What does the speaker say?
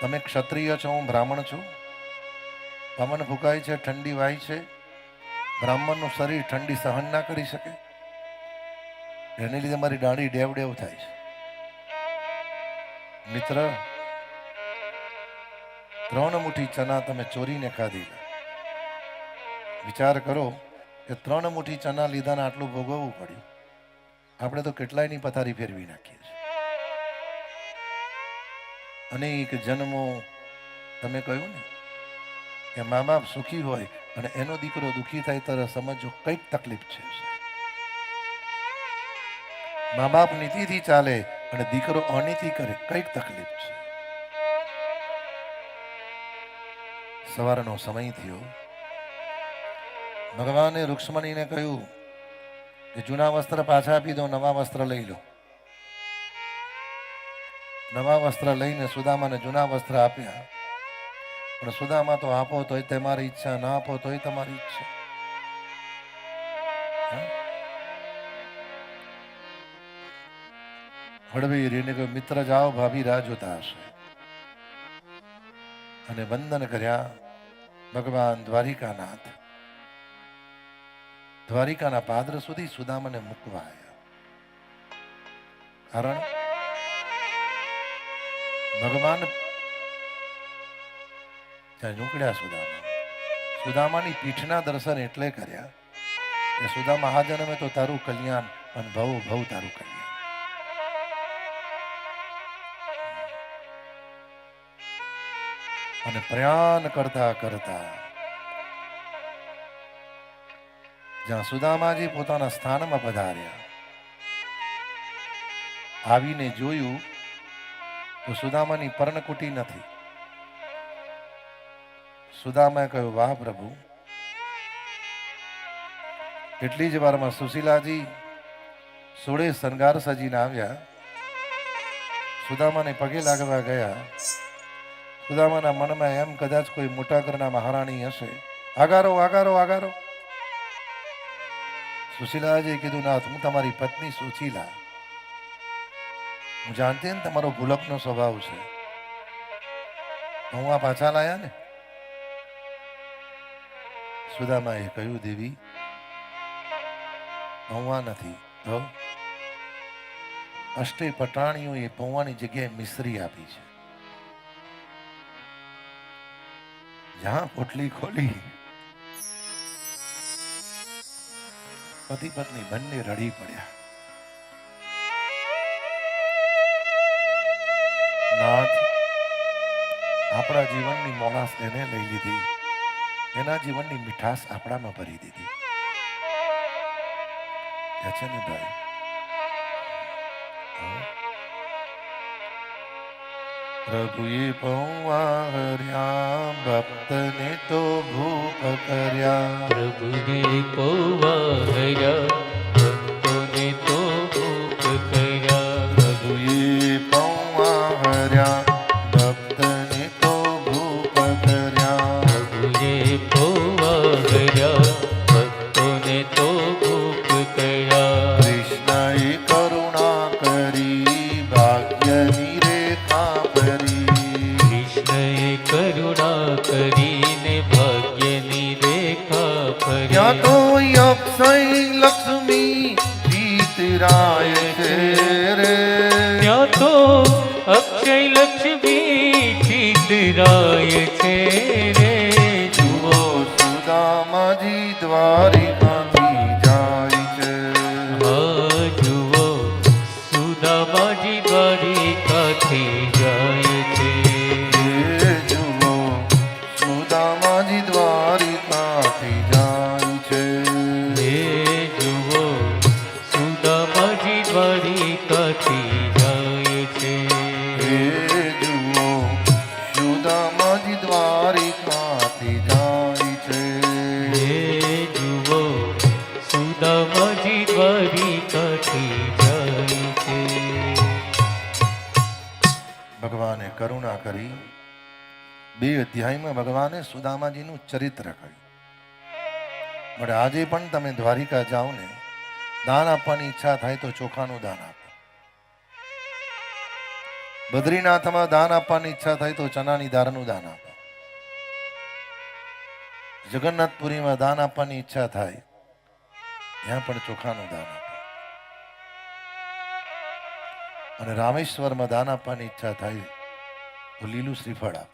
તમે ક્ષત્રિય છો, હું બ્રાહ્મણ છું. પવન ફૂંકાય છે, ઠંડી વાય છે. બ્રાહ્મણનું શરીર ઠંડી સહન ના કરી શકે. એને લીધે મારી ડાળી ડેવ ડેવ થાય છે. મિત્ર, ત્રણ મુઠ્ઠી ચના તમે ચોરીને ખાધી વિચાર કરો કે ત્રણ મુઠ્ઠી ચના લીધાને આટલું ભોગવવું પડ્યું. આપણે તો કેટલાયની પથારી ફેરવી નાખીએ છીએ. અનેક જન્મો તમે કહ્યું ને, કે મા બાપ સુખી હોય અને એનો દીકરો દુઃખી થાય ત્યારે સમજો કંઈક તકલીફ છે. મા બાપ નીતિથી ચાલે અને દીકરો અનીતિ કરે કંઈક તકલીફ છે. સવારનો સમય થયો. ભગવાને રૂક્ષ્મણીને કહ્યું કે જૂના વસ્ત્ર પાછા આપી દો, નવા વસ્ત્ર લઈ લો. નવા વસ્ત્ર લઈને સુદામાને જૂના વસ્ત્ર આપ્યા. પણ સુદામા તો આપો તોય તમારી ઈચ્છા, ના આપો તોય તમારી ઈચ્છા? હળવી રીને કહ્યું, મિત્ર, જાઓ, ભાભી, રાહ જોતા હશે. અને વંદન કર્યા ભગવાન દ્વારિકાનાથ. દ્વારિકાના પાદર સુધી સુદામાને મૂકવા આવ્યા. કારણ ભગવાન ત્યાં ઝૂંકડ્યા સુદામા. સુદામાની પીઠના દર્શન એટલે કર્યા કે સુદા મહાજનમે તો તારું કલ્યાણ અને ભવ ભવ તારું કલ્યાણ. અને પ્રયાણ કરતા કરતા જ્યાં સુદામાજી પોતાના સ્થાનમાં પધાર્યા, આવીને જોયું તો સુદામાની પર્ણકુટી નથી. સુદામાએ કહ્યું, વાહ પ્રભુ, એટલી જ વારમાં સુશીલાજી સોળે શણગાર સજીને આવ્યા. સુદામાને પગે લાગવા ગયા. સુદામાના મનમાં એમ કદાચ કોઈ મોટા ઘરના મહારાણી હશે. આગારો આગારો આગારો. સુશીલાજીએ કીધું, નાથ, હું તમારી પત્ની સુશીલા. હું જાણતી ને તમારો ભૂલકનો સ્વભાવ છે. હું આ પાછા લાયા ને? સુદામાએ કહ્યું, દેવી પૌવા નથી, તો? અષ્ટે પટાણીઓએ પૌવાની જગ્યાએ મિશ્રી આપી છે. જ્યાં પોટલી ખોલી, પતિ પત્ની બંને રડી પડ્યા. આપણા જીવનની મોલાસ એને લઈ લીધી. એના જીવનની મીઠાશ આપણામાં ભરી દીધી. છે ને ભાઈ? પ્રભુએ પૌવા હર્યા ભક્તને તો ભૂપ કર્યા. પ્રભુએ પૌવાહર્યા ભક્તોને કરીને ભાગ્યની રેખા ફરી. તો અક્ષય લક્ષ્મી જીતરાય છે રે. ત્યાં તો અક્ષય લક્ષ્મી ચિતરાય છે રે. જુઓ સુદામાજી દ્વારિકાથી કરુણા કરી બે અધ્યાયમાં ભગવાને સુદામાજીનું ચરિત્ર કહ્યું. પણ આજે પણ તમે દ્વારિકા જાઓ ને દાન આપવાની ઈચ્છા થાય તો ચોખાનું દાન આપો. બદ્રીનાથમાં દાન આપવાની ઈચ્છા થાય તો ચનાની દાળનું દાન આપો. જગન્નાથપુરીમાં દાન આપવાની ઈચ્છા થાય, ત્યાં પણ ચોખાનું દાન આપો. અને રામેશ્વરમાં દાન આપવાની ઈચ્છા થાય લીલું શ્રીફળ આપો.